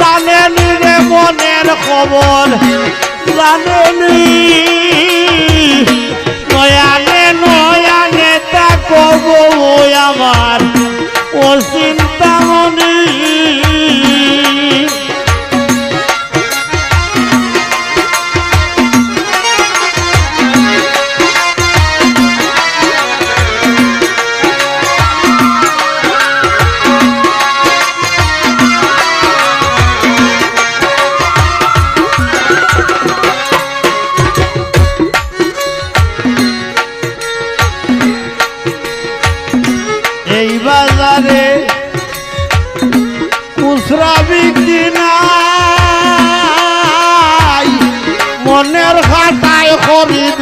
জানেনি রে মনের খবর জানেনি নয়ানে নয়ানে তা কব আমার ও চিন্তা এই বাজারে খুচরা বিক্রি নাই। মনের খাতায় খরিদ